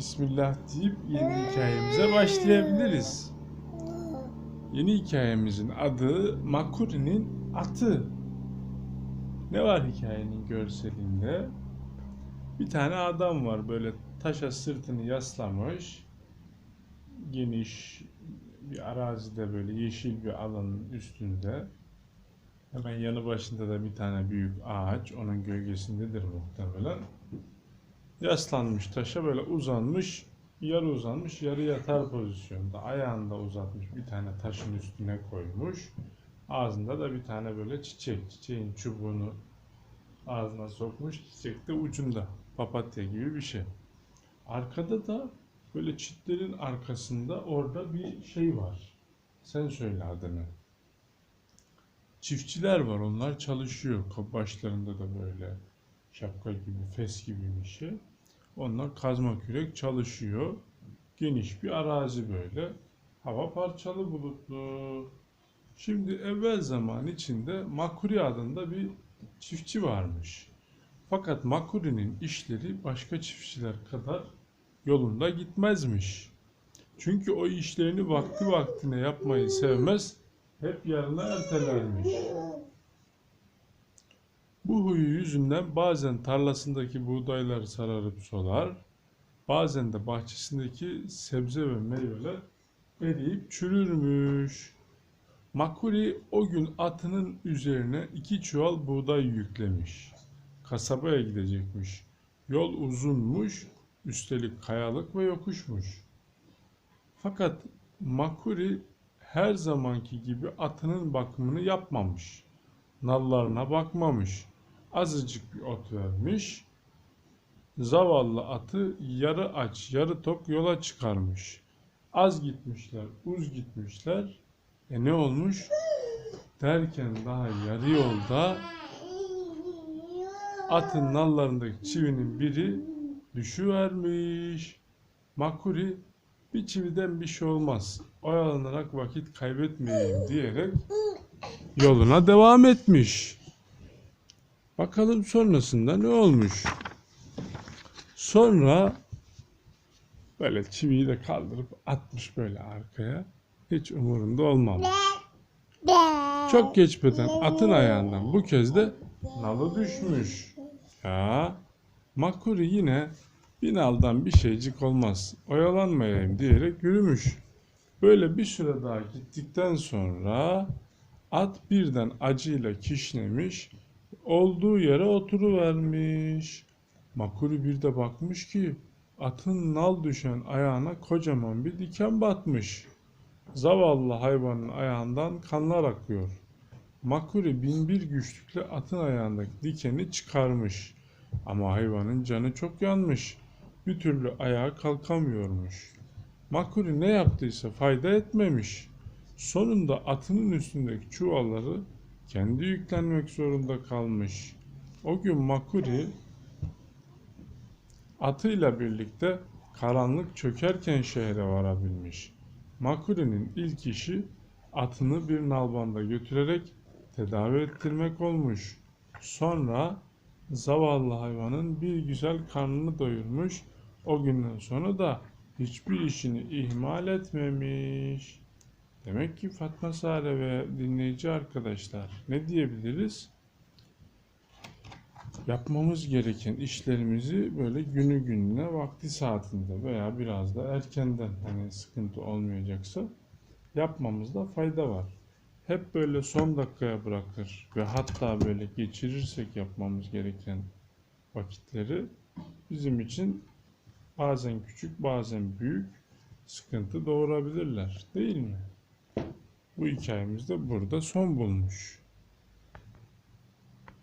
Bismillah deyip yeni hikayemize başlayabiliriz. Yeni hikayemizin adı Makuri'nin atı. Ne var hikayenin görselinde? Bir tane adam var böyle taşa sırtını yaslamış. Geniş bir arazide böyle yeşil bir alanın üstünde. Hemen yanı başında da bir tane büyük ağaç. Onun gölgesindedir muhtemelen. Yaslanmış taşa böyle uzanmış. Yarı uzanmış, yarı yatar pozisyonda. Ayağını da uzatmış. Bir tane taşın üstüne koymuş. Ağzında da bir tane böyle çiçek. Çiçeğin çubuğunu ağzına sokmuş. Çiçek de ucunda. Papatya gibi bir şey. Arkada da böyle çitlerin arkasında orada bir şey var. Sen söyle adını. Çiftçiler var. Onlar çalışıyor. Başlarında da böyle şapka gibi, fes gibi bir şey. Onlar kazma kürek çalışıyor. Geniş bir arazi böyle. Hava parçalı bulutlu. Şimdi evvel zaman içinde Makuri adında bir çiftçi varmış. Fakat Makuri'nin işleri başka çiftçiler kadar yolunda gitmezmiş. Çünkü o işlerini vakti vaktine yapmayı sevmez, hep yarına ertelermiş. Bu huyu yüzünden bazen tarlasındaki buğdayları sararıp solar, bazen de bahçesindeki sebze ve meyveler eriyip çürürmüş. Makuri o gün atının üzerine iki çuval buğday yüklemiş. Kasabaya gidecekmiş. Yol uzunmuş, üstelik kayalık ve yokuşmuş. Fakat Makuri her zamanki gibi atının bakımını yapmamış. Nallarına bakmamış. Azıcık bir ot vermiş. Zavallı atı yarı aç, yarı tok yola çıkarmış. Az gitmişler, uz gitmişler. E ne olmuş? Derken daha yarı yolda atın nallarındaki çivinin biri düşüvermiş. Makuri bir çividen bir şey olmaz. Oyalanarak vakit kaybetmeyeyim diyerek yoluna devam etmiş. Bakalım sonrasında ne olmuş? Sonra böyle çiviyi de kaldırıp atmış böyle arkaya. Hiç umurunda olmamış. Çok geçmeden atın ayağından bu kez de nalı düşmüş. Ya Makuri yine bir naldan bir şeycik olmaz. Oyalanmayayım diyerek yürümüş. Böyle bir süre daha gittikten sonra at birden acıyla kişnemiş, olduğu yere oturuvermiş. Makuri bir de bakmış ki atın nal düşen ayağına kocaman bir diken batmış. Zavallı hayvanın ayağından kanlar akıyor. Makuri binbir güçlükle atın ayağındaki dikeni çıkarmış. Ama hayvanın canı çok yanmış. Bir türlü ayağa kalkamıyormuş. Makuri ne yaptıysa fayda etmemiş. Sonunda atının üstündeki çuvalları kendi yüklenmek zorunda kalmış. O gün Makuri atıyla birlikte karanlık çökerken şehre varabilmiş. Makuri'nin ilk işi atını bir nalbanda götürerek tedavi ettirmek olmuş. Sonra zavallı hayvanın bir güzel karnını doyurmuş. O günden sonra da hiçbir işini ihmal etmemiş. Demek ki Fatma Sare ve dinleyici arkadaşlar ne diyebiliriz? Yapmamız gereken işlerimizi böyle günü gününe vakti saatinde veya biraz da erkenden hani sıkıntı olmayacaksa yapmamızda fayda var. Hep böyle son dakikaya bırakır ve hatta böyle geçirirsek yapmamız gereken vakitleri bizim için bazen küçük bazen büyük sıkıntı doğurabilirler değil mi? Bu hikayemiz de burada son bulmuş.